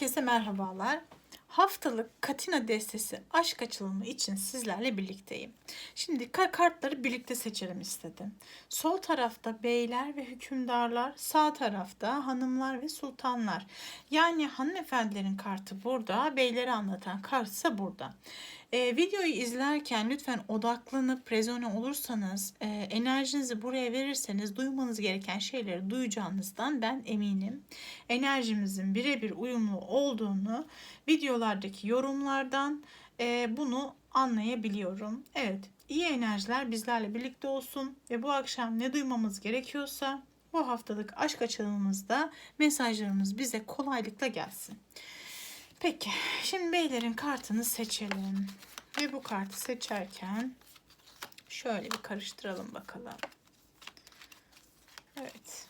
Herkese merhabalar. Haftalık Katina destesi aşk açılımı için sizlerle birlikteyim. Şimdi ka- kartları birlikte seçelim istedim. Sol tarafta beyler ve hükümdarlar, sağ tarafta hanımlar ve sultanlar. Yani hanımefendilerin kartı burada, beyleri anlatan kart ise burada. Ee, videoyu izlerken lütfen odaklanıp rezone olursanız, e, enerjinizi buraya verirseniz duymanız gereken şeyleri duyacağınızdan ben eminim. Enerjimizin birebir uyumlu olduğunu videolardaki yorumlardan e, bunu anlayabiliyorum. Evet, iyi enerjiler bizlerle birlikte olsun ve bu akşam ne duymamız gerekiyorsa bu haftalık aşk açılımımızda mesajlarımız bize kolaylıkla gelsin. Peki, şimdi beylerin kartını seçelim. Ve bu kartı seçerken şöyle bir karıştıralım bakalım. Evet.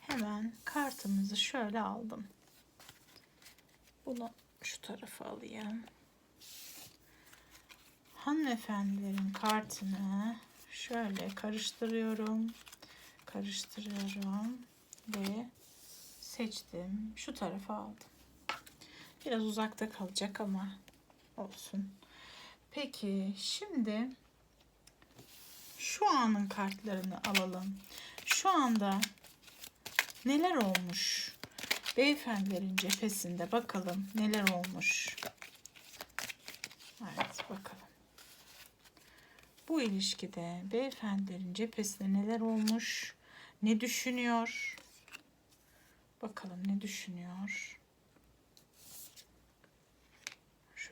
Hemen kartımızı şöyle aldım. Bunu şu tarafa alayım. Hanımefendilerin kartını şöyle karıştırıyorum. Karıştırıyorum ve seçtim. Şu tarafa aldım. Biraz uzakta kalacak ama olsun. Peki şimdi şu anın kartlarını alalım. Şu anda neler olmuş? Beyefendilerin cephesinde bakalım neler olmuş. Evet bakalım. Bu ilişkide beyefendilerin cephesinde neler olmuş? Ne düşünüyor? Bakalım ne düşünüyor?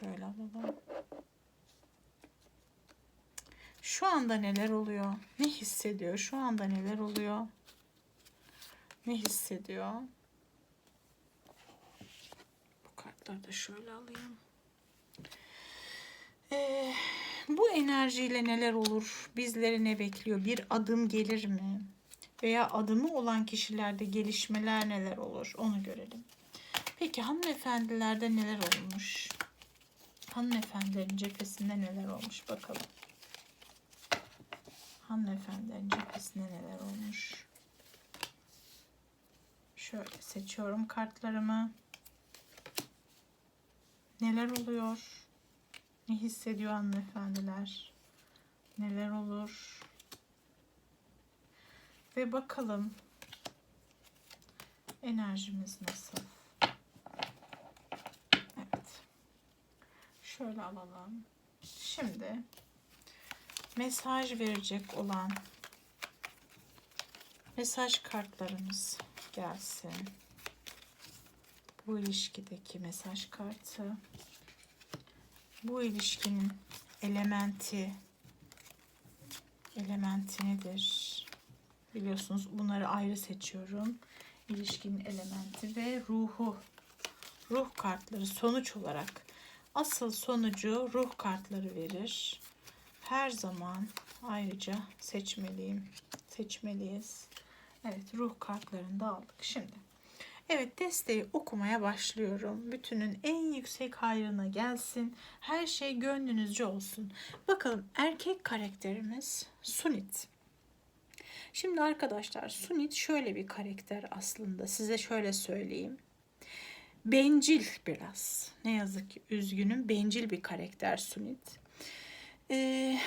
Şöyle alalım. Şu anda neler oluyor? Ne hissediyor? Şu anda neler oluyor? Ne hissediyor? Bu kartları da şöyle alayım. Ee, bu enerjiyle neler olur? Bizleri ne bekliyor? Bir adım gelir mi? Veya adımı olan kişilerde gelişmeler neler olur? Onu görelim. Peki hanımefendilerde neler olmuş? Hanımefendilerin cephesinde neler olmuş bakalım. Hanımefendilerin cephesinde neler olmuş. Şöyle seçiyorum kartlarımı. Neler oluyor? Ne hissediyor hanımefendiler? Neler olur? Ve bakalım enerjimiz nasıl? Evet. Şöyle alalım. Şimdi mesaj verecek olan mesaj kartlarımız gelsin. Bu ilişkideki mesaj kartı. Bu ilişkinin elementi elementi nedir? Biliyorsunuz bunları ayrı seçiyorum. İlişkinin elementi ve ruhu. Ruh kartları sonuç olarak asıl sonucu ruh kartları verir. Her zaman ayrıca seçmeliyim. Seçmeliyiz. Evet ruh kartlarını da aldık. Şimdi evet desteği okumaya başlıyorum. Bütünün en yüksek hayrına gelsin. Her şey gönlünüzce olsun. Bakalım erkek karakterimiz Sunit. Şimdi arkadaşlar Sunit şöyle bir karakter aslında. Size şöyle söyleyeyim bencil biraz. Ne yazık ki üzgünüm. Bencil bir karakter Sunit. Ee,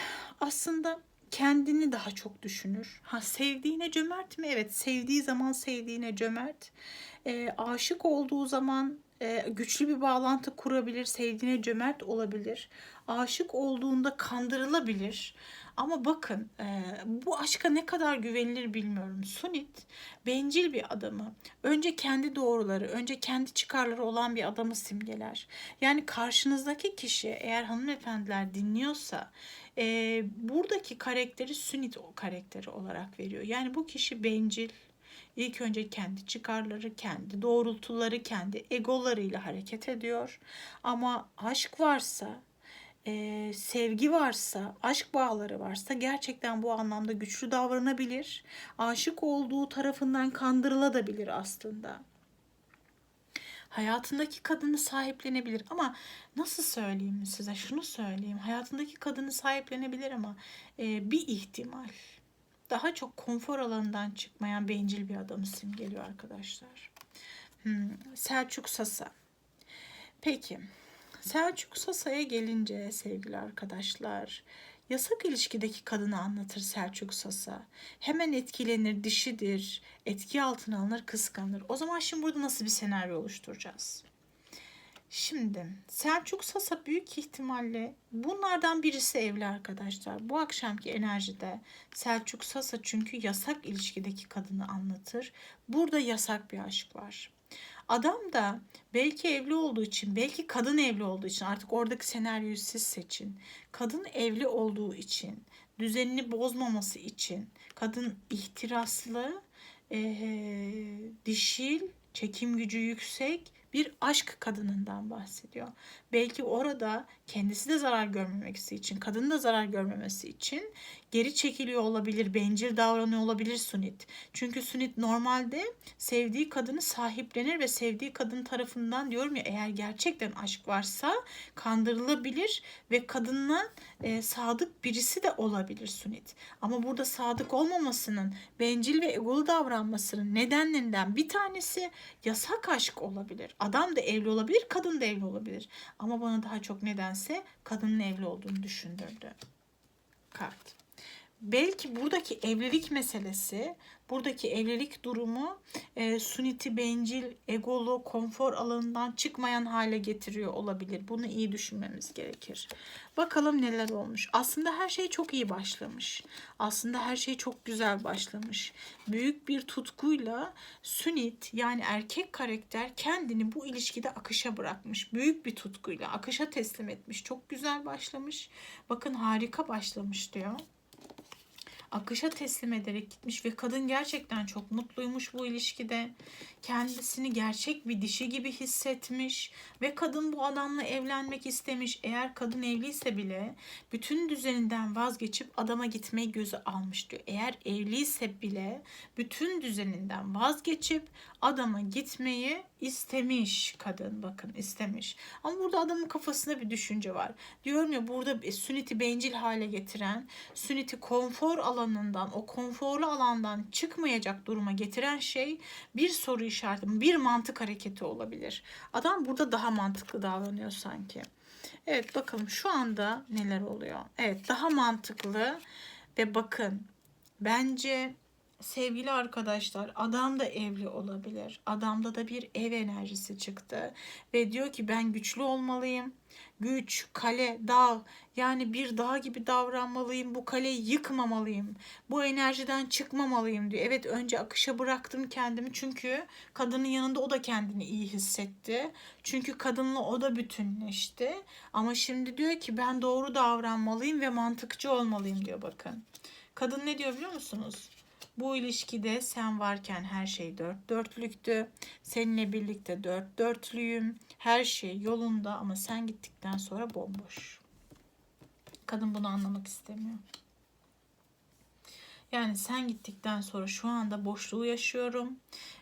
aslında kendini daha çok düşünür. Ha sevdiğine cömert mi? Evet sevdiği zaman sevdiğine cömert. Ee, aşık olduğu zaman e, güçlü bir bağlantı kurabilir. Sevdiğine cömert olabilir. Aşık olduğunda kandırılabilir. Ama bakın e, bu aşka ne kadar güvenilir bilmiyorum. Sunit bencil bir adamı. Önce kendi doğruları, önce kendi çıkarları olan bir adamı simgeler. Yani karşınızdaki kişi eğer hanımefendiler dinliyorsa e, buradaki karakteri Sunit o karakteri olarak veriyor. Yani bu kişi bencil, İlk önce kendi çıkarları, kendi doğrultuları, kendi egolarıyla hareket ediyor. Ama aşk varsa, e, sevgi varsa, aşk bağları varsa gerçekten bu anlamda güçlü davranabilir. Aşık olduğu tarafından kandırılabilir aslında. Hayatındaki kadını sahiplenebilir ama nasıl söyleyeyim size şunu söyleyeyim. Hayatındaki kadını sahiplenebilir ama e, bir ihtimal daha çok konfor alanından çıkmayan bencil bir adamı simgeliyor arkadaşlar. Hmm, Selçuk Sasa. Peki. Selçuk Sasa'ya gelince sevgili arkadaşlar, yasak ilişkideki kadını anlatır Selçuk Sasa. Hemen etkilenir, dişidir, etki altına alınır, kıskanır. O zaman şimdi burada nasıl bir senaryo oluşturacağız? Şimdi Selçuk Sasa büyük ihtimalle bunlardan birisi evli arkadaşlar. Bu akşamki enerjide Selçuk Sasa çünkü yasak ilişkideki kadını anlatır. Burada yasak bir aşk var. Adam da belki evli olduğu için, belki kadın evli olduğu için artık oradaki senaryoyu siz seçin. Kadın evli olduğu için, düzenini bozmaması için, kadın ihtiraslı, eee, dişil, çekim gücü yüksek bir aşk kadınından bahsediyor. Belki orada kendisi de zarar görmemesi için, kadın da zarar görmemesi için geri çekiliyor olabilir, bencil davranıyor olabilir Sunit. Çünkü Sunit normalde sevdiği kadını sahiplenir ve sevdiği kadın tarafından diyorum ya eğer gerçekten aşk varsa kandırılabilir ve kadınla e, sadık birisi de olabilir Sunit. Ama burada sadık olmamasının, bencil ve egolu davranmasının nedenlerinden bir tanesi yasak aşk olabilir. Adam da evli olabilir, kadın da evli olabilir. Ama bana daha çok nedense kadının evli olduğunu düşündürdü. Kart. Belki buradaki evlilik meselesi, buradaki evlilik durumu e, suniti, bencil, egolu, konfor alanından çıkmayan hale getiriyor olabilir. Bunu iyi düşünmemiz gerekir. Bakalım neler olmuş. Aslında her şey çok iyi başlamış. Aslında her şey çok güzel başlamış. Büyük bir tutkuyla Sunit yani erkek karakter kendini bu ilişkide akışa bırakmış. Büyük bir tutkuyla akışa teslim etmiş. Çok güzel başlamış. Bakın harika başlamış diyor akışa teslim ederek gitmiş ve kadın gerçekten çok mutluymuş bu ilişkide. Kendisini gerçek bir dişi gibi hissetmiş ve kadın bu adamla evlenmek istemiş. Eğer kadın evliyse bile bütün düzeninden vazgeçip adama gitmeyi göze almış diyor. Eğer evliyse bile bütün düzeninden vazgeçip adama gitmeyi istemiş kadın bakın istemiş. Ama burada adamın kafasında bir düşünce var. Diyorum ya burada sünneti bencil hale getiren, sünneti konfor alanından, o konforlu alandan çıkmayacak duruma getiren şey bir soru işareti, bir mantık hareketi olabilir. Adam burada daha mantıklı davranıyor sanki. Evet bakalım şu anda neler oluyor. Evet daha mantıklı ve bakın bence sevgili arkadaşlar adam da evli olabilir. Adamda da bir ev enerjisi çıktı ve diyor ki ben güçlü olmalıyım. Güç, kale, dağ yani bir dağ gibi davranmalıyım. Bu kaleyi yıkmamalıyım. Bu enerjiden çıkmamalıyım diyor. Evet önce akışa bıraktım kendimi çünkü kadının yanında o da kendini iyi hissetti. Çünkü kadınla o da bütünleşti. Ama şimdi diyor ki ben doğru davranmalıyım ve mantıkçı olmalıyım diyor bakın. Kadın ne diyor biliyor musunuz? Bu ilişkide sen varken her şey dört dörtlüktü. Seninle birlikte dört dörtlüyüm. Her şey yolunda ama sen gittikten sonra bomboş. Kadın bunu anlamak istemiyor. Yani sen gittikten sonra şu anda boşluğu yaşıyorum.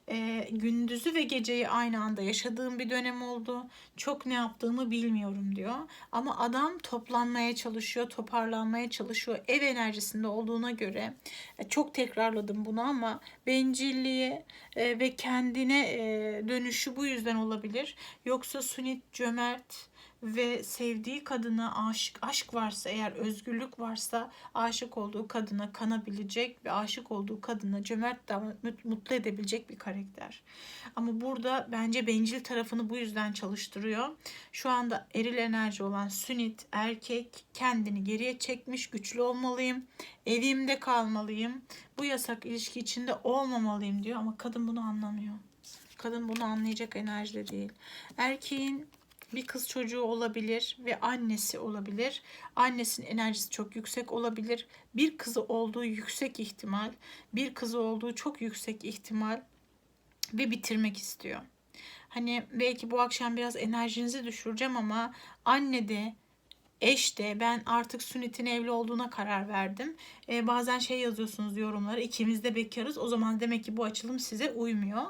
E, gündüzü ve geceyi aynı anda yaşadığım bir dönem oldu. Çok ne yaptığımı bilmiyorum diyor. Ama adam toplanmaya çalışıyor, toparlanmaya çalışıyor. Ev enerjisinde olduğuna göre e, çok tekrarladım bunu ama bencilliği e, ve kendine e, dönüşü bu yüzden olabilir. Yoksa Sunit cömert, ve sevdiği kadına aşık aşk varsa eğer özgürlük varsa aşık olduğu kadına kanabilecek ve aşık olduğu kadına cömert davranıp mutlu edebilecek bir karakter. Ama burada bence bencil tarafını bu yüzden çalıştırıyor. Şu anda eril enerji olan sünit erkek kendini geriye çekmiş güçlü olmalıyım. Evimde kalmalıyım. Bu yasak ilişki içinde olmamalıyım diyor ama kadın bunu anlamıyor. Kadın bunu anlayacak enerjide değil. Erkeğin bir kız çocuğu olabilir ve annesi olabilir. Annesinin enerjisi çok yüksek olabilir. Bir kızı olduğu yüksek ihtimal, bir kızı olduğu çok yüksek ihtimal ve bitirmek istiyor. Hani belki bu akşam biraz enerjinizi düşüreceğim ama anne de eş de ben artık sünnetin evli olduğuna karar verdim. Ee, bazen şey yazıyorsunuz yorumlara ikimiz de bekarız. O zaman demek ki bu açılım size uymuyor.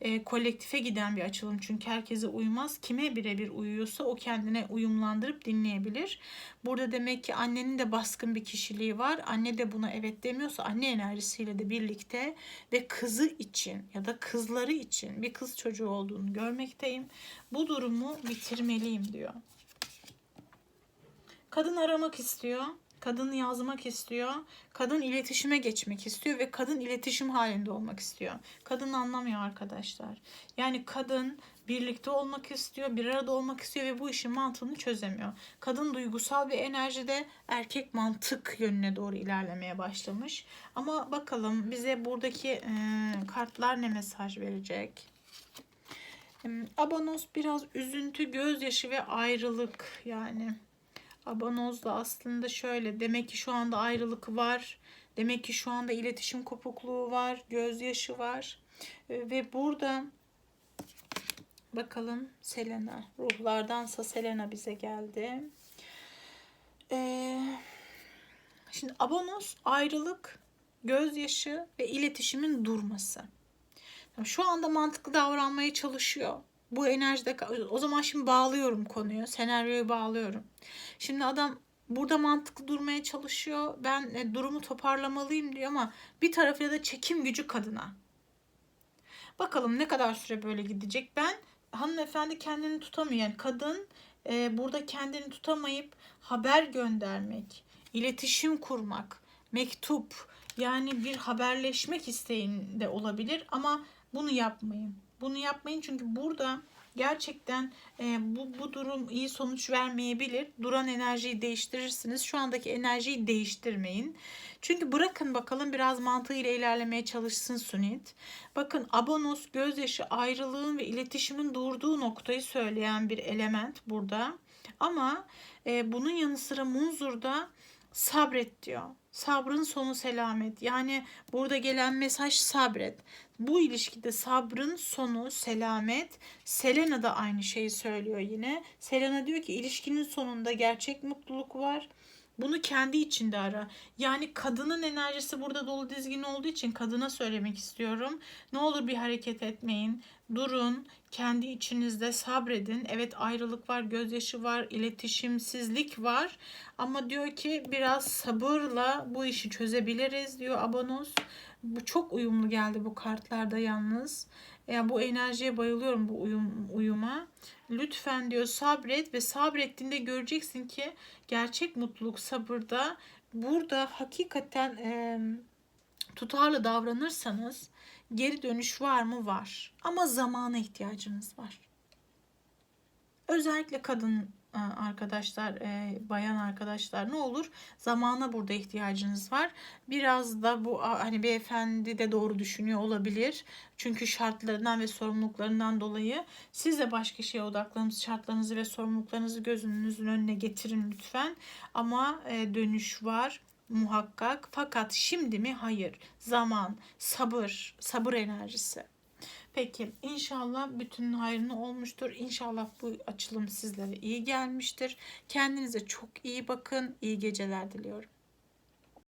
Ee, kolektife giden bir açılım çünkü herkese uymaz. Kime birebir uyuyorsa o kendine uyumlandırıp dinleyebilir. Burada demek ki annenin de baskın bir kişiliği var. Anne de buna evet demiyorsa anne enerjisiyle de birlikte ve kızı için ya da kızları için bir kız çocuğu olduğunu görmekteyim. Bu durumu bitirmeliyim diyor. Kadın aramak istiyor. Kadın yazmak istiyor. Kadın iletişime geçmek istiyor ve kadın iletişim halinde olmak istiyor. Kadın anlamıyor arkadaşlar. Yani kadın birlikte olmak istiyor, bir arada olmak istiyor ve bu işin mantığını çözemiyor. Kadın duygusal bir enerjide erkek mantık yönüne doğru ilerlemeye başlamış. Ama bakalım bize buradaki e, kartlar ne mesaj verecek? E, Abanos biraz üzüntü, gözyaşı ve ayrılık yani. Abanoz da aslında şöyle. Demek ki şu anda ayrılık var. Demek ki şu anda iletişim kopukluğu var. Gözyaşı var. E, Ve burada bakalım Selena. Ruhlardansa Selena bize geldi. Ee, şimdi abonos ayrılık, gözyaşı ve iletişimin durması. Şu anda mantıklı davranmaya çalışıyor. Bu enerjide o zaman şimdi bağlıyorum konuyu. Senaryoyu bağlıyorum. Şimdi adam burada mantıklı durmaya çalışıyor. Ben e, durumu toparlamalıyım diyor ama bir tarafıyla da çekim gücü kadına. Bakalım ne kadar süre böyle gidecek. Ben hanımefendi kendini tutamıyor. Yani kadın e, burada kendini tutamayıp haber göndermek, iletişim kurmak, mektup yani bir haberleşmek isteğinde olabilir ama bunu yapmayın. Bunu yapmayın çünkü burada gerçekten e, bu, bu durum iyi sonuç vermeyebilir. Duran enerjiyi değiştirirsiniz. Şu andaki enerjiyi değiştirmeyin. Çünkü bırakın bakalım biraz mantığıyla ilerlemeye çalışsın Sunit. Bakın abonos gözyaşı ayrılığın ve iletişimin durduğu noktayı söyleyen bir element burada. Ama e, bunun yanı sıra Munzur'da sabret diyor. Sabrın sonu selamet. Yani burada gelen mesaj sabret. Bu ilişkide sabrın sonu selamet. Selena da aynı şeyi söylüyor yine. Selena diyor ki ilişkinin sonunda gerçek mutluluk var. Bunu kendi içinde ara. Yani kadının enerjisi burada dolu dizgin olduğu için kadına söylemek istiyorum. Ne olur bir hareket etmeyin. Durun, kendi içinizde sabredin. Evet ayrılık var, gözyaşı var, iletişimsizlik var. Ama diyor ki biraz sabırla bu işi çözebiliriz diyor Abanos. Bu çok uyumlu geldi bu kartlarda yalnız. Yani bu enerjiye bayılıyorum bu uyum, uyuma. Lütfen diyor sabret ve sabrettiğinde göreceksin ki gerçek mutluluk sabırda. Burada hakikaten e, tutarlı davranırsanız geri dönüş var mı? Var. Ama zamana ihtiyacınız var. Özellikle kadın e, arkadaşlar, e, bayan arkadaşlar ne olur zamana burada ihtiyacınız var. Biraz da bu hani beyefendi de doğru düşünüyor olabilir. Çünkü şartlarından ve sorumluluklarından dolayı siz de başka şeye odaklanıp şartlarınızı ve sorumluluklarınızı gözünüzün önüne getirin lütfen. Ama e, dönüş var muhakkak. Fakat şimdi mi? Hayır. Zaman, sabır, sabır enerjisi. Peki inşallah bütün hayrını olmuştur. İnşallah bu açılım sizlere iyi gelmiştir. Kendinize çok iyi bakın. İyi geceler diliyorum.